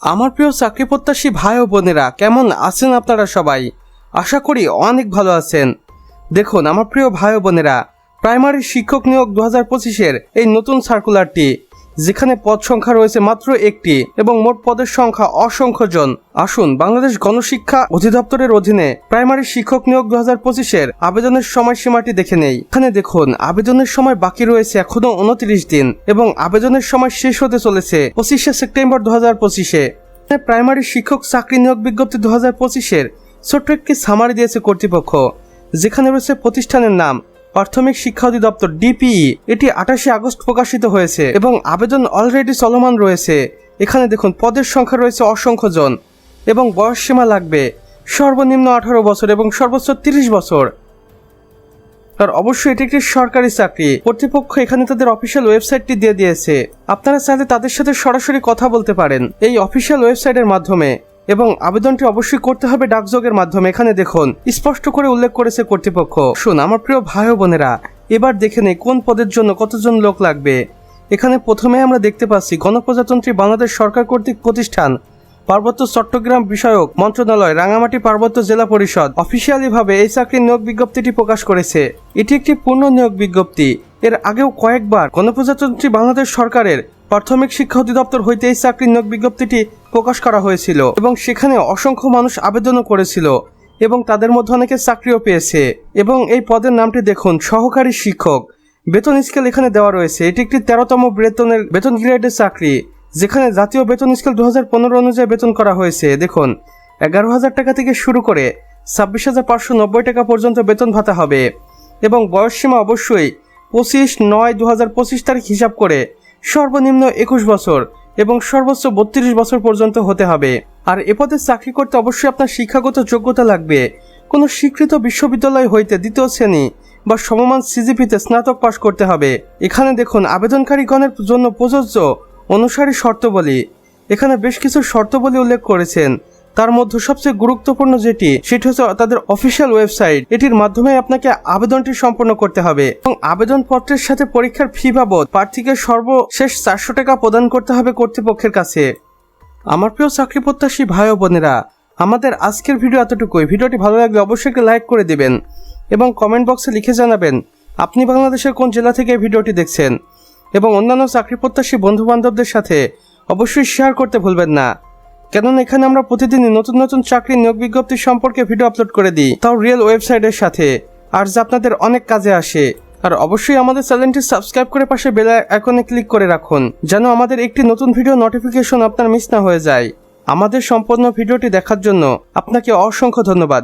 আমার প্রিয় চাকরি প্রত্যাশী ভাই ও বোনেরা, কেমন আছেন আপনারা সবাই? আশা করি অনেক ভালো আছেন। দেখুন, আমার প্রিয় ভাই ও বোনেরা, প্রাইমারি শিক্ষক নিয়োগ দু হাজার পঁচিশের এই নতুন সার্কুলারটি যেখানে পদ সংখ্যা রয়েছে মাত্র একটি এবং মোট পদের সংখ্যা অসংখ্য জন। আসুন বাংলাদেশ গণশিক্ষা অধিদপ্তরের অধীনে প্রাইমারি শিক্ষক নিয়োগ দু হাজার পঁচিশের আবেদনের সময়সীমাটি দেখে নেই। এখানে দেখুন, আবেদনের সময় বাকি রয়েছে এখনও উনত্রিশ দিন এবং আবেদনের সময় শেষ হতে চলেছে পঁচিশে সেপ্টেম্বর দু হাজার পঁচিশে প্রাইমারি শিক্ষক চাকরি নিয়োগ বিজ্ঞপ্তি দু হাজার পঁচিশের ছোট্ট একটি সামারি দিয়েছে কর্তৃপক্ষ, যেখানে রয়েছে প্রতিষ্ঠানের নাম প্রাথমিক শিক্ষা অধিদপ্তর, ডিপিই, এটি আঠাশে আগস্ট প্রকাশিত হয়েছে এবং আবেদন অলরেডি চলমান রয়েছে। এখানে দেখুন, পদের সংখ্যা রয়েছে অসংখ্য জন এবং বয়স সীমা লাগবে সর্বনিম্ন আঠারো বছর এবং সর্বোচ্চ তিরিশ বছর। আর অবশ্যই এটি একটি সরকারি চাকরি। কর্তৃপক্ষ এখানে তাদের অফিসিয়াল ওয়েবসাইটটি দিয়ে দিয়েছে। আপনারা চাইলে তাদের সাথে সরাসরি কথা বলতে পারেন এই অফিসিয়াল ওয়েবসাইটের মাধ্যমে। এবং আবেদনটি অবশ্যই করতে হবে ডাকযোগের মাধ্যমে। এখানে দেখুন, স্পষ্ট করে উল্লেখ করেছে কর্তৃপক্ষ। শুন আমার প্রিয় ভাই বোনেরা, এবার দেখে নেই কোন পদের জন্য কতজন লোক লাগবে। এখানে প্রথমে আমরা দেখতে পাচ্ছি, গণপ্রজাতন্ত্রী বাংলাদেশ সরকার কর্তৃক প্রতিষ্ঠান, পার্বত্য চট্টগ্রাম বিষয়ক মন্ত্রণালয়, রাঙামাটি পার্বত্য জেলা পরিষদ। অফিসিয়ালি ভাবে এই চাকরির নিয়োগ বিজ্ঞপ্তিটি প্রকাশ করেছে। এটি একটি পূর্ণ নিয়োগ বিজ্ঞপ্তি। এর আগেও কয়েকবার গণপ্রজাতন্ত্রী বাংলাদেশ সরকারের প্রাথমিক শিক্ষা অধিদপ্তর হইতে এই চাকরির নিয়োগ বিজ্ঞপ্তিটি প্রকাশ করা হয়েছিল এবং সেখানে অসংখ্য মানুষ আবেদনও করেছিল এবং তাদের মধ্যে অনেকে চাকরিও পেয়েছে। এবং এই পদের নামটি দেখুন, সহকারী শিক্ষক। বেতন স্কেল এখানে দেওয়া রয়েছে। এটি একটি তেরোতম বেতনের, বেতন গ্রেডের চাকরি, যেখানে জাতীয় বেতন স্কেল দু হাজার পনেরো অনুযায়ী বেতন করা হয়েছে। দেখুন, এগারো হাজার টাকা থেকে শুরু করে ছাব্বিশ হাজার পাঁচশো নব্বই টাকা পর্যন্ত বেতন ভাতা হবে এবং বয়স সীমা অবশ্যই পঁচিশ নয় দু হাজার পঁচিশ তারিখ হিসাব করে সর্বনিম্ন একুশ বছর এবং সর্বোচ্চ বত্রিশ বছর পর্যন্ত হতে হবে। আর এ পদে চাকরি করতে অবশ্যই আপনার শিক্ষাগত যোগ্যতা লাগবে। কোনো স্বীকৃত বিশ্ববিদ্যালয় হইতে দ্বিতীয় শ্রেণি বা সমমান সিজিপিতে স্নাতক পাশ করতে হবে। এখানে দেখুন, আবেদনকারীগণের জন্য প্রযোজ্য অনুসারী শর্তাবলী। এখানে বেশ কিছু শর্তবলী উল্লেখ করেছেন। তার মধ্যে সবচেয়ে গুরুত্বপূর্ণ যেটি, সেটি হচ্ছে তাদের অফিসিয়াল ওয়েবসাইট এটির মাধ্যমে আপনাকে আবেদনটি সম্পন্ন করতে হবে এবং আবেদনপত্রের সাথে পরীক্ষার ফি বাবদ প্রার্থীকে সর্বশেষ চারশো টাকা প্রদান করতে হবে কর্তৃপক্ষের কাছে। আমার প্রিয় চাকরি প্রত্যাশী ভাই বোনেরা, আমাদের আজকের ভিডিও এতটুকুই। ভিডিওটি ভালো লাগলে অবশ্যই লাইক করে দিবেন এবং কমেন্ট বক্সে লিখে জানাবেন, আপনি বাংলাদেশের কোন জেলা থেকে ভিডিওটি দেখছেন? এবং অন্যান্য চাকরি প্রত্যাশী বন্ধু বান্ধবদের সাথে অবশ্যই শেয়ার করতে ভুলবেন না। কেননা এখানে আমরা প্রতিদিনই নতুন নতুন চাকরি, নিয়োগ বিজ্ঞপ্তি সম্পর্কে ভিডিও আপলোড করে দিই। তাও রিয়েল ওয়েবসাইটের সাথে। আর যা আপনাদের অনেক কাজে আসে। আর অবশ্যই আমাদের চ্যানেলটি সাবস্ক্রাইব করে পাশে বেল আইকনে ক্লিক করে রাখুন, যেন আমাদের একটি নতুন ভিডিও নোটিফিকেশন আপনার মিস না হয়ে যায়। আমাদের সম্পূর্ণ ভিডিওটি দেখার জন্য আপনাকে অসংখ্য ধন্যবাদ।